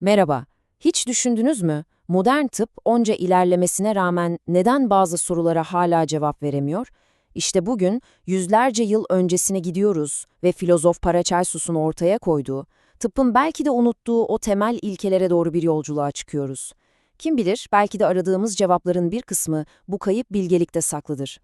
Merhaba. Hiç düşündünüz mü? Modern tıp onca ilerlemesine rağmen neden bazı sorulara hala cevap veremiyor? İşte bugün yüzlerce yıl öncesine gidiyoruz ve filozof Paracelsus'un ortaya koyduğu, tıbbın belki de unuttuğu o temel ilkelere doğru bir yolculuğa çıkıyoruz. Kim bilir, belki de aradığımız cevapların bir kısmı bu kayıp bilgelikte saklıdır.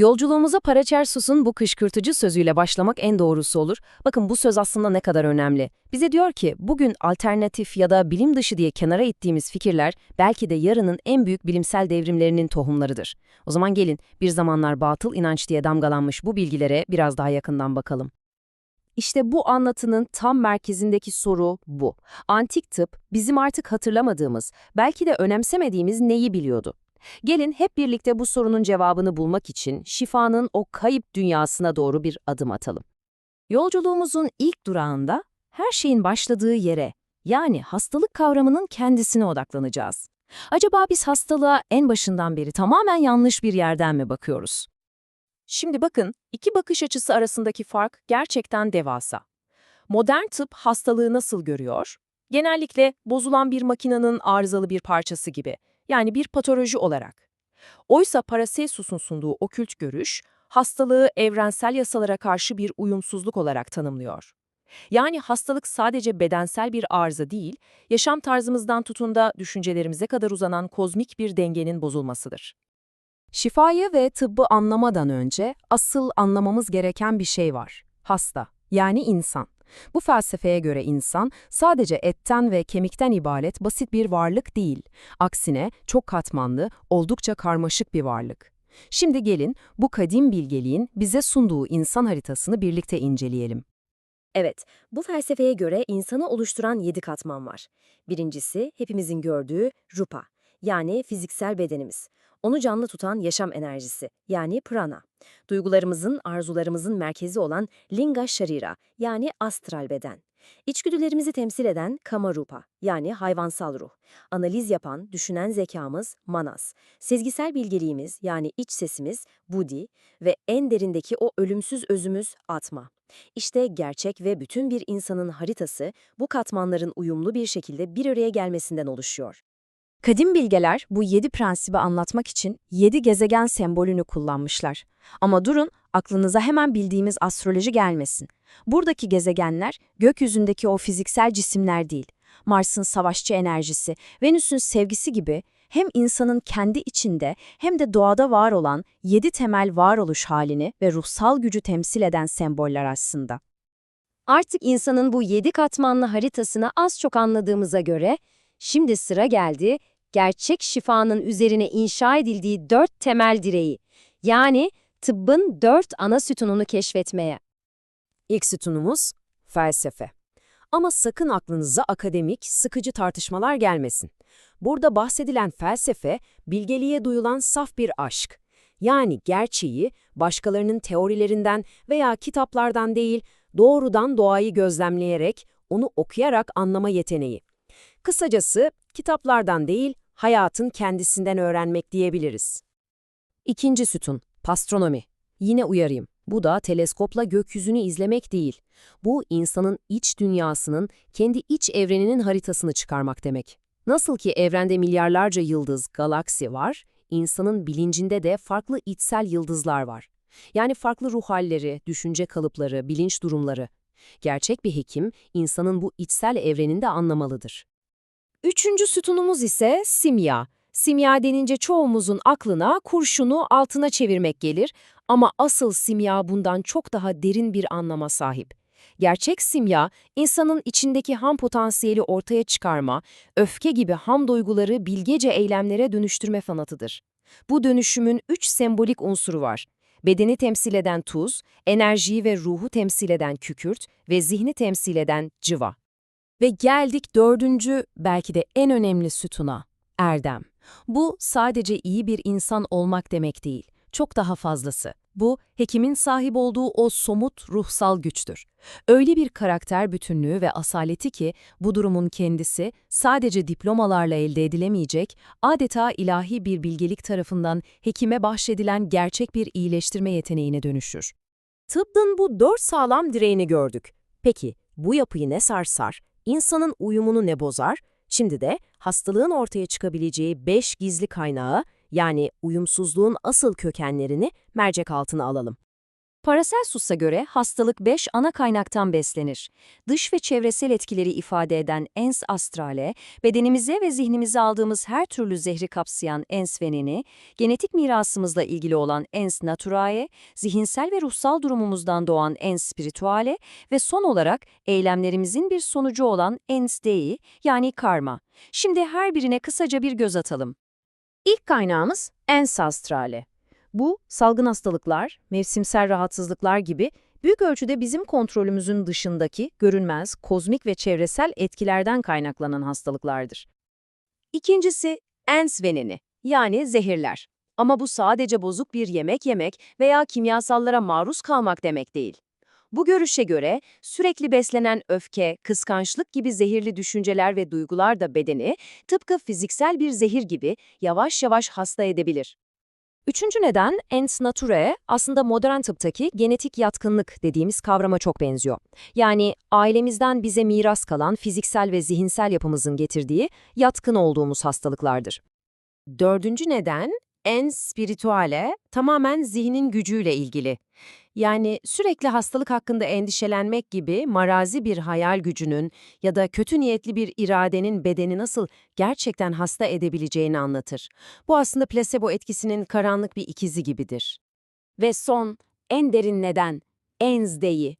Yolculuğumuza Paracelsus'un bu kışkırtıcı sözüyle başlamak en doğrusu olur. Bakın bu söz aslında ne kadar önemli. Bize diyor ki bugün alternatif ya da bilim dışı diye kenara ittiğimiz fikirler belki de yarının en büyük bilimsel devrimlerinin tohumlarıdır. O zaman gelin bir zamanlar batıl inanç diye damgalanmış bu bilgilere biraz daha yakından bakalım. İşte bu anlatının tam merkezindeki soru bu. Antik tıp bizim artık hatırlamadığımız, belki de önemsemediğimiz neyi biliyordu? Gelin hep birlikte bu sorunun cevabını bulmak için şifanın o kayıp dünyasına doğru bir adım atalım. Yolculuğumuzun ilk durağında her şeyin başladığı yere, yani hastalık kavramının kendisine odaklanacağız. Acaba biz hastalığa en başından beri tamamen yanlış bir yerden mi bakıyoruz? Şimdi bakın, iki bakış açısı arasındaki fark gerçekten devasa. Modern tıp hastalığı nasıl görüyor? Genellikle bozulan bir makinenin arızalı bir parçası gibi yani bir patoloji olarak. Oysa Paracelsus'un sunduğu okült görüş, hastalığı evrensel yasalara karşı bir uyumsuzluk olarak tanımlıyor. Yani hastalık sadece bedensel bir arıza değil, yaşam tarzımızdan tutun da düşüncelerimize kadar uzanan kozmik bir dengenin bozulmasıdır. Şifayı ve tıbbı anlamadan önce asıl anlamamız gereken bir şey var. Hasta, yani insan. Bu felsefeye göre insan sadece etten ve kemikten ibaret basit bir varlık değil. Aksine çok katmanlı, oldukça karmaşık bir varlık. Şimdi gelin bu kadim bilgeliğin bize sunduğu insan haritasını birlikte inceleyelim. Evet, bu felsefeye göre insanı oluşturan yedi katman var. Birincisi, hepimizin gördüğü rupa, yani fiziksel bedenimiz. Onu canlı tutan yaşam enerjisi, yani prana. Duygularımızın, arzularımızın merkezi olan linga sharira, yani astral beden. İçgüdülerimizi temsil eden kama rupa, yani hayvansal ruh. Analiz yapan, düşünen zekamız manas. Sezgisel bilgeliğimiz, yani iç sesimiz buddhi ve en derindeki o ölümsüz özümüz atma. İşte gerçek ve bütün bir insanın haritası bu katmanların uyumlu bir şekilde bir araya gelmesinden oluşuyor. Kadim bilgeler bu yedi prensibi anlatmak için yedi gezegen sembolünü kullanmışlar. Ama durun, aklınıza hemen bildiğimiz astroloji gelmesin. Buradaki gezegenler gökyüzündeki o fiziksel cisimler değil. Mars'ın savaşçı enerjisi, Venüs'ün sevgisi gibi hem insanın kendi içinde hem de doğada var olan yedi temel varoluş halini ve ruhsal gücü temsil eden semboller aslında. Artık insanın bu yedi katmanlı haritasını az çok anladığımıza göre, şimdi sıra geldi gerçek şifanın üzerine inşa edildiği dört temel direği, yani tıbbın dört ana sütununu keşfetmeye. İlk sütunumuz felsefe. Ama sakın aklınıza akademik, sıkıcı tartışmalar gelmesin. Burada bahsedilen felsefe, bilgeliğe duyulan saf bir aşk. Yani gerçeği başkalarının teorilerinden veya kitaplardan değil, doğrudan doğayı gözlemleyerek, onu okuyarak anlama yeteneği. Kısacası kitaplardan değil, hayatın kendisinden öğrenmek diyebiliriz. İkinci sütun, pastronomi. Yine uyarayım. Bu da teleskopla gökyüzünü izlemek değil. Bu insanın iç dünyasının, kendi iç evreninin haritasını çıkarmak demek. Nasıl ki evrende milyarlarca yıldız, galaksi var, insanın bilincinde de farklı içsel yıldızlar var. Yani farklı ruh halleri, düşünce kalıpları, bilinç durumları. Gerçek bir hekim, insanın bu içsel evreninde anlamalıdır. Üçüncü sütunumuz ise simya. Simya denince çoğumuzun aklına kurşunu altına çevirmek gelir ama asıl simya bundan çok daha derin bir anlama sahip. Gerçek simya, insanın içindeki ham potansiyeli ortaya çıkarma, öfke gibi ham duyguları bilgece eylemlere dönüştürme fanatıdır. Bu dönüşümün üç sembolik unsuru var. Bedeni temsil eden tuz, enerjiyi ve ruhu temsil eden kükürt ve zihni temsil eden cıva. Ve geldik dördüncü, belki de en önemli sütuna, erdem. Bu sadece iyi bir insan olmak demek değil, çok daha fazlası. Bu, hekimin sahip olduğu o somut ruhsal güçtür. Öyle bir karakter bütünlüğü ve asaleti ki bu durumun kendisi sadece diplomalarla elde edilemeyecek, adeta ilahi bir bilgelik tarafından hekime bahşedilen gerçek bir iyileştirme yeteneğine dönüşür. Tıbbın bu dört sağlam direğini gördük. Peki bu yapıyı ne sarsar, insanın uyumunu ne bozar? Şimdi de hastalığın ortaya çıkabileceği 5 gizli kaynağı yani uyumsuzluğun asıl kökenlerini mercek altına alalım. Paracelsus'a göre hastalık 5 ana kaynaktan beslenir. Dış ve çevresel etkileri ifade eden ens astrale, bedenimize ve zihnimize aldığımız her türlü zehri kapsayan ens veneni, genetik mirasımızla ilgili olan ens naturae, zihinsel ve ruhsal durumumuzdan doğan ens spirituale ve son olarak eylemlerimizin bir sonucu olan ens dei yani karma. Şimdi her birine kısaca bir göz atalım. İlk kaynağımız ens astrale. Bu, salgın hastalıklar, mevsimsel rahatsızlıklar gibi büyük ölçüde bizim kontrolümüzün dışındaki, görünmez, kozmik ve çevresel etkilerden kaynaklanan hastalıklardır. İkincisi ens veneni yani zehirler. Ama bu sadece bozuk bir yemek yemek veya kimyasallara maruz kalmak demek değil. Bu görüşe göre sürekli beslenen öfke, kıskançlık gibi zehirli düşünceler ve duygular da bedeni tıpkı fiziksel bir zehir gibi yavaş yavaş hasta edebilir. Üçüncü neden, ens naturae aslında modern tıptaki genetik yatkınlık dediğimiz kavrama çok benziyor. Yani ailemizden bize miras kalan fiziksel ve zihinsel yapımızın getirdiği yatkın olduğumuz hastalıklardır. Dördüncü neden, ens spirituale tamamen zihnin gücüyle ilgili. Yani sürekli hastalık hakkında endişelenmek gibi marazi bir hayal gücünün ya da kötü niyetli bir iradenin bedeni nasıl gerçekten hasta edebileceğini anlatır. Bu aslında plasebo etkisinin karanlık bir ikizi gibidir. Ve son, en derin neden, ens dei.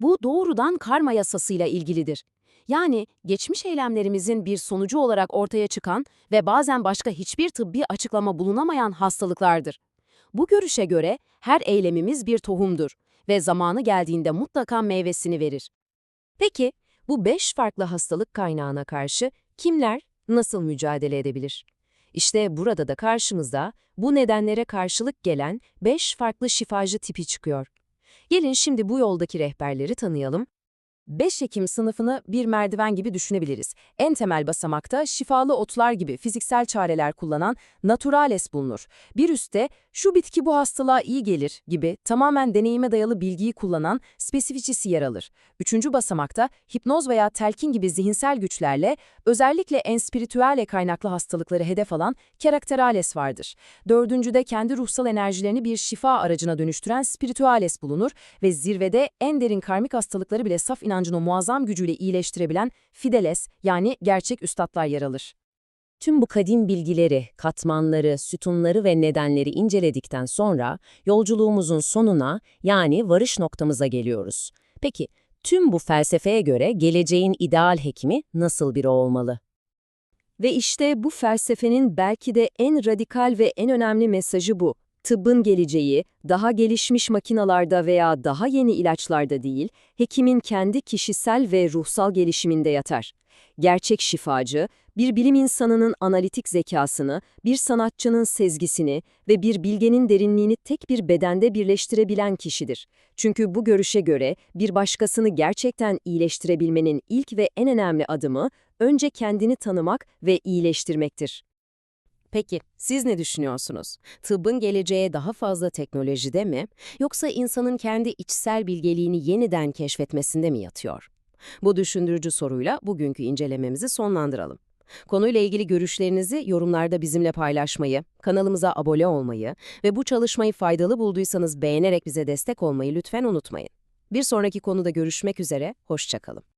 Bu doğrudan karma yasasıyla ilgilidir. Yani geçmiş eylemlerimizin bir sonucu olarak ortaya çıkan ve bazen başka hiçbir tıbbi açıklama bulunamayan hastalıklardır. Bu görüşe göre her eylemimiz bir tohumdur ve zamanı geldiğinde mutlaka meyvesini verir. Peki, bu beş farklı hastalık kaynağına karşı kimler nasıl mücadele edebilir? İşte burada da karşımıza bu nedenlere karşılık gelen beş farklı şifacı tipi çıkıyor. Gelin şimdi bu yoldaki rehberleri tanıyalım. 5 Ekim sınıfını bir merdiven gibi düşünebiliriz. En temel basamakta şifalı otlar gibi fiziksel çareler kullanan naturales bulunur. Bir üstte şu bitki bu hastalığa iyi gelir gibi tamamen deneyime dayalı bilgiyi kullanan spesificisi yer alır. Üçüncü basamakta hipnoz veya telkin gibi zihinsel güçlerle özellikle enspiritüelle kaynaklı hastalıkları hedef alan karakterales vardır. Dördüncüde kendi ruhsal enerjilerini bir şifa aracına dönüştüren spirituales bulunur ve zirvede en derin karmik hastalıkları bile saf inancın o muazzam gücüyle iyileştirebilen Fideles yani gerçek üstadlar yer alır. Tüm bu kadim bilgileri, katmanları, sütunları ve nedenleri inceledikten sonra yolculuğumuzun sonuna yani varış noktamıza geliyoruz. Peki tüm bu felsefeye göre geleceğin ideal hekimi nasıl biri olmalı? Ve işte bu felsefenin belki de en radikal ve en önemli mesajı bu. Tıbbın geleceği, daha gelişmiş makinalarda veya daha yeni ilaçlarda değil, hekimin kendi kişisel ve ruhsal gelişiminde yatar. Gerçek şifacı, bir bilim insanının analitik zekasını, bir sanatçının sezgisini ve bir bilgenin derinliğini tek bir bedende birleştirebilen kişidir. Çünkü bu görüşe göre bir başkasını gerçekten iyileştirebilmenin ilk ve en önemli adımı, önce kendini tanımak ve iyileştirmektir. Peki, siz ne düşünüyorsunuz? Tıbbın geleceğe daha fazla teknolojide mi, yoksa insanın kendi içsel bilgeliğini yeniden keşfetmesinde mi yatıyor? Bu düşündürücü soruyla bugünkü incelememizi sonlandıralım. Konuyla ilgili görüşlerinizi yorumlarda bizimle paylaşmayı, kanalımıza abone olmayı ve bu çalışmayı faydalı bulduysanız beğenerek bize destek olmayı lütfen unutmayın. Bir sonraki konuda görüşmek üzere, hoşçakalın.